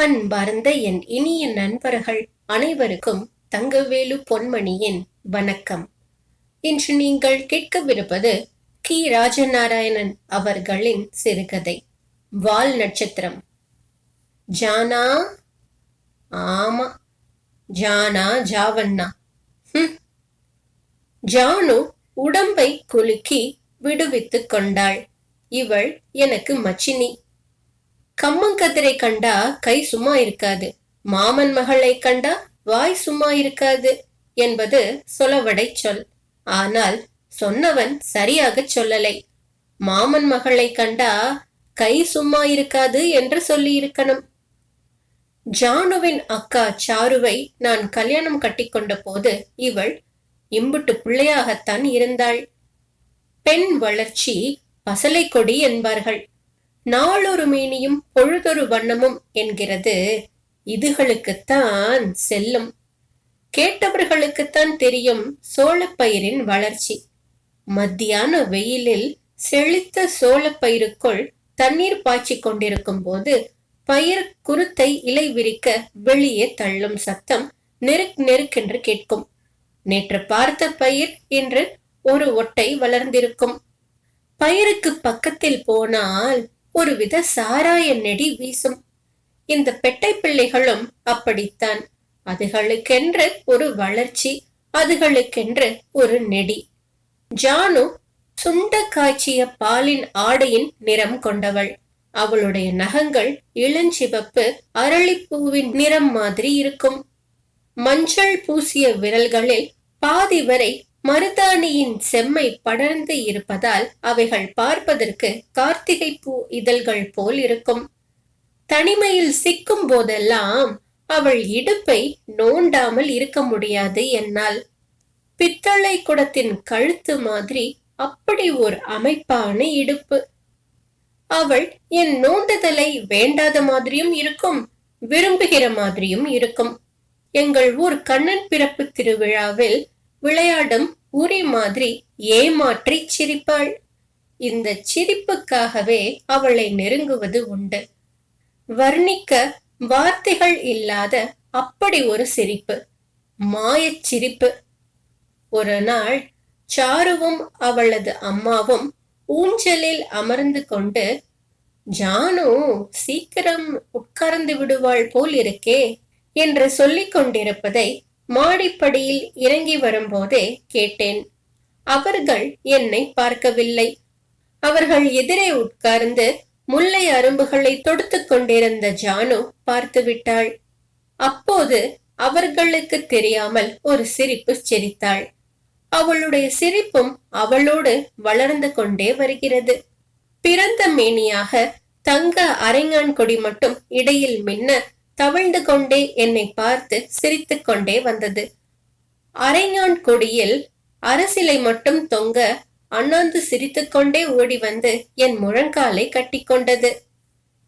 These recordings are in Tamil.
அன்பார்ந்த என் இனிய நண்பர்கள் அனைவருக்கும் தங்கவேலு பொன்மணியின் வணக்கம். இன்று நீங்கள் கேட்கவிருப்பது கி. ராஜநாராயணன் அவர்களின் சிறுகதை வால் நட்சத்திரம். ஜானா? ஆமா ஜானா ஜாவண்ணா. ஜானு உடம்பை குலுக்கி விடுவித்துக் கொண்டாள். இவள் எனக்கு மச்சினி. கம்மங்கதிரை கண்டா கை சும்மா இருக்காது. மாமன் மகளை கண்டா வாய் சும்மா இருக்காது என்பது சொலவடை சொல். ஆனால் சொன்னவன் சரியாக சொல்லலை. மாமன் மகளை கண்டா கை சும்மா இருக்காது என்று சொல்லி இருக்கணும் ஜானுவின் அக்கா சாருவை நான் கல்யாணம் கட்டிக்கொண்ட போது இவள் இம்புட்டு பிள்ளையாகத்தான் இருந்தாள். பெண் வளர்ச்சி பசலை கொடி என்பார்கள். நாளொரு மேனியும் பொழுதொரு வண்ணமும் என்கிறது. இதுகளுக்குத்தான் செல்லும். கேட்டவர்களுக்குத்தான் தெரியும் சோளப்பயிரின் வளர்ச்சி. மத்தியான வெயிலில் செழித்த சோளப்பயிருக்குள் தண்ணீர் பாய்ச்சி கொண்டிருக்கும் போது பயிர் குருத்தை இலை விரிக்க வெளியே தள்ளும் சத்தம் நெருக் நெருக்கென்று கேட்கும். நேற்று பார்த்த பயிர் இன்று ஒரு ஒட்டை வளர்ந்திருக்கும். பயிருக்கு பக்கத்தில் போனால் ஒருவித சாராய நெடி வீசும். இந்த பெட்டை பிள்ளைகளும் அப்படித்தான். அதுகளுக்கென்று ஒரு வளர்ச்சி அதுகளுக்கென்று ஒரு நெடி. ஜானு சுண்ட காய்ச்சிய பாலின் ஆடையின் நிறம் கொண்டவள். அவளுடைய நகங்கள் இளஞ்சிவப்பு அரளிப்பூவின் நிறம் மாதிரி இருக்கும். மஞ்சள் பூசிய விரல்களில் பாதி வரை மருதாணியின் செம்மை படர்ந்து இருப்பதால் அவைகள் பார்ப்பதற்கு கார்த்திகை பூ இதழ்கள் போல் இருக்கும். தனிமையில் சிக்கும் போதெல்லாம் அவள் இடுப்பை நோண்டாமல் இருக்க முடியாது என்னால். பித்தளை குடத்தின் கழுத்து மாதிரி அப்படி ஒரு அமைப்பான இடுப்பு. அவள் என் நோண்டுதலை வேண்டாத மாதிரியும் இருக்கும் விரும்புகிற மாதிரியும் இருக்கும். எங்கள் ஊர் கண்ணன் பிறப்பு திருவிழாவில் விளையாடும் உரி மாதிரி ஏமாற்றி சிரிப்பாள். இந்த சிரிப்புக்காகவே அவளை நெருங்குவது உண்டு. வர்ணிக்க வார்த்தைகள் இல்லாத அப்படி ஒரு சிரிப்பு மாயச் சிரிப்பு. ஒரு நாள் சாருவும் அவளது அம்மாவும் ஊஞ்சலில் அமர்ந்து கொண்டு ஜானு சீக்கிரம் உட்கார்ந்து விடுவாள் போல் இருக்கே என்று சொல்லிக் கொண்டிருப்பதை மாடிப்படியில் இறங்கி வரும்போதே கேட்டேன் அவர்கள் என்னை பார்க்கவில்லை. அவர்கள் எதிரே உட்கார்ந்து முல்லை அரும்புகளை தொடுத்துக் கொண்டிருந்த ஜானு பார்த்து விட்டாள். அப்போது அவர்களுக்கு தெரியாமல் ஒரு சிரிப்பு சிரித்தாள். அவளுடைய சிரிப்பும் அவளோடு வளர்ந்து கொண்டே வருகிறது. பிறந்த மேனியாக தங்க அரைங்கான் கொடி மட்டும் இடையில் மின்ன தவழ்ந்து கொண்டே என்னை பார்த்து சிரித்துக் கொண்டே வந்தது. அரைஞான் கொடியில் அரசிலை மட்டும் தொங்க அண்ணாந்து சிரித்துக்கொண்டே ஓடி வந்து என் முழங்காலை கட்டிக்கொண்டது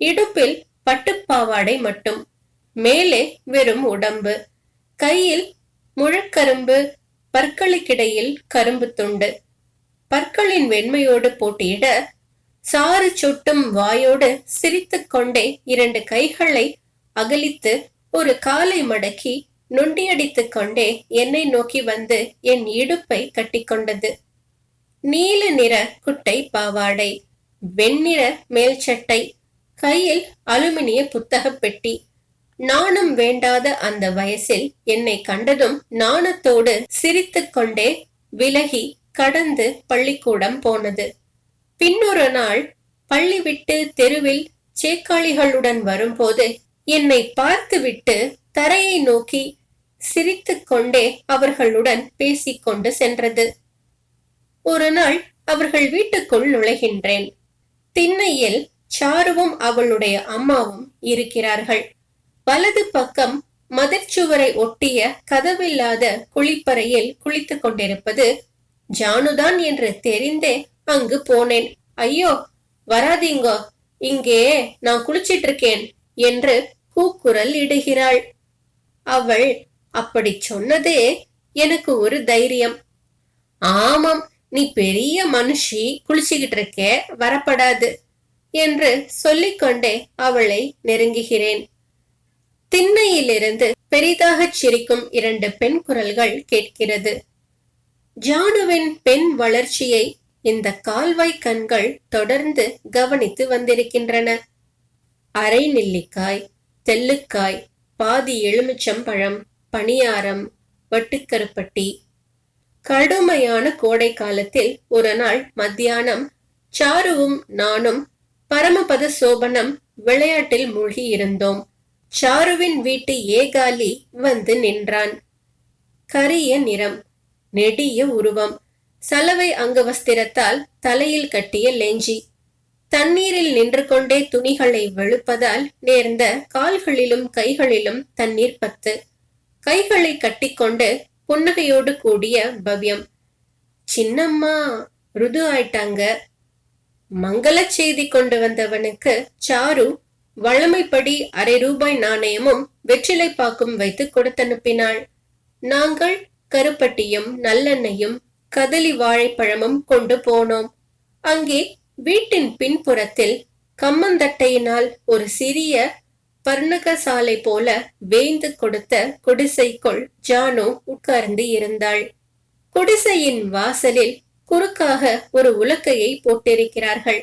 இடுப்பில் பட்டுப்பாவாடை மட்டும் மேலே வெறும் உடம்பு கையில் முழக்கரும்பு பற்களுக்கிடையில் கரும்பு துண்டு. பற்களின் வெண்மையோடு போட்டியிட சாறு சொட்டும் வாயோடு சிரித்துக்கொண்டே இரண்டு கைகளை அகலித்து ஒரு காலை மடக்கி நொண்டியடித்துக் கொண்டே என்னை நோக்கி வந்து என் இடுப்பை கட்டிக்கொண்டது. நீல நிற குட்டை பாவாடை வெண்ணிற மேல் சட்டை கையில் அலுமினிய புத்தக பெட்டி. நாணம் வேண்டாத அந்த வயசில் என்னை கண்டதும் நாணத்தோடு சிரித்து கொண்டே விலகி கடந்து பள்ளிக்கூடம் போனது. பின்னொரு நாள் பள்ளி விட்டு தெருவில் சேக்காளிகளுடன் வரும்போது என்னை பார்த்துவிட்டு தரையை நோக்கி சிரித்துக் கொண்டே அவர்களுடன் பேசிக்கொண்டு சென்றது. ஒரு நாள் அவர்கள் வீட்டுக்குள் நுழைகின்றேன். திண்ணையில் சாருவும் அவளுடைய அம்மாவும் இருக்கிறார்கள். வலது பக்கம் மதிர்ச்சுவரை ஒட்டிய கதவில்லாத குளிப்பறையில் குளித்துக் கொண்டிருப்பது ஜானுதான் என்று தெரிந்தே அங்கு போனேன். ஐயோ வராதீங்கோ இங்கே நான் குளிச்சிட்டு இருக்கேன் என்று கூக்குரல் இடுகிறாள். அவள் அப்படி சொன்னதே எனக்கு ஒரு தைரியம். ஆமாம் நீ பெரிய மனுஷி குளிச்சுக்கிட்டு இருக்கே வரப்படாது என்று சொல்லிக்கொண்டே அவளை நெருங்குகிறேன். திண்ணையிலிருந்து பெரிதாகச் சிரிக்கும் இரண்டு பெண் குரல்கள் கேட்கிறது. ஜானுவின் பெண் வளர்ச்சியை இந்த கால்வாய் கண்கள் தொடர்ந்து கவனித்து வந்திருக்கின்றன. அரை நெல்லிக்காய் தெல்லுக்காய் பாதி எலுமிச்சம்பழம் பணியாரம் வட்டுக்கருப்பட்டி. கடுமையான கோடை காலத்தில் ஒரு நாள் மத்தியானம் சாருவும் நானும் பரமபத சோபனம் விளையாட்டில் மூழ்கி இருந்தோம் சாருவின் வீட்டு ஏகாலி வந்து நின்றான். கரிய நிறம் நெடிய உருவம். சலவை அங்கவஸ்திரத்தால் தலையில் கட்டிய லேஞ்சி. தண்ணீரில் நின்று கொண்டே துணிகளை வெளுப்பதால் நேர்ந்த கால்களிலும் கைகளிலும் தண்ணீர் பத்து. கைகளை கட்டிக்கொண்டு புன்னகையோடு கூடிய பவ்யம். சின்னம்மா ருது ஆயிட்டாங்க. மங்கள செய்தி கொண்டு வந்தவனுக்கு சாரு வழமைப்படி அரை ரூபாய் நாணயமும் வெற்றிலை பாக்கும் வைத்து கொடுத்தனுப்பினாள். நாங்கள் கருப்பட்டியும் நல்லெண்ணையும் கதலி வாழைப்பழமும் கொண்டு போனோம். அங்கே வீட்டின் பின்புறத்தில் கம்மந்தட்டையினால் ஒரு சிறிய பர்ணகசாலை போல வேய்ந்து கொடுத்த குடிசைக்குள் ஜானு உட்கார்ந்து இருந்தாள். குடிசையின் வாசலில் குறுக்காக ஒரு உலக்கையை போட்டிருக்கிறார்கள்.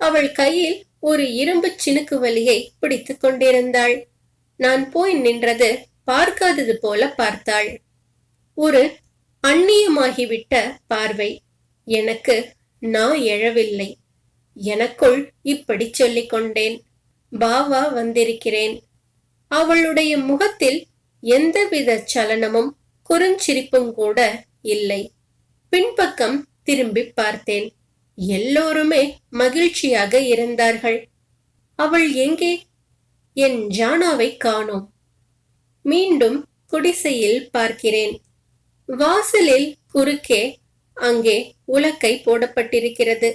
அவள் கையில் ஒரு இரும்பு சினுக்கு வலியை பிடித்துக் கொண்டிருந்தாள். நான் போய் நின்றது பார்க்காதது போல பார்த்தாள். ஒரு அந்நியமாகிவிட்ட பார்வை. எனக்கு நான் எழவில்லை. எனக்குள் இப்படி சொல்லிக் கொண்டேன் பாவா வந்திருக்கிறேன். அவளுடைய முகத்தில் எந்தவித சலனமும் குறுஞ்சிரிப்பும் கூட இல்லை. பின்பக்கம் திரும்பி பார்த்தேன். எல்லோருமே மகிழ்ச்சியாக இருந்தார்கள். அவள் எங்கே? என் ஜானாவை காணோம். மீண்டும் குடிசையில் பார்க்கிறேன். வாசலில் குறுக்கே அங்கே உலக்கை போடப்பட்டிருக்கிறது.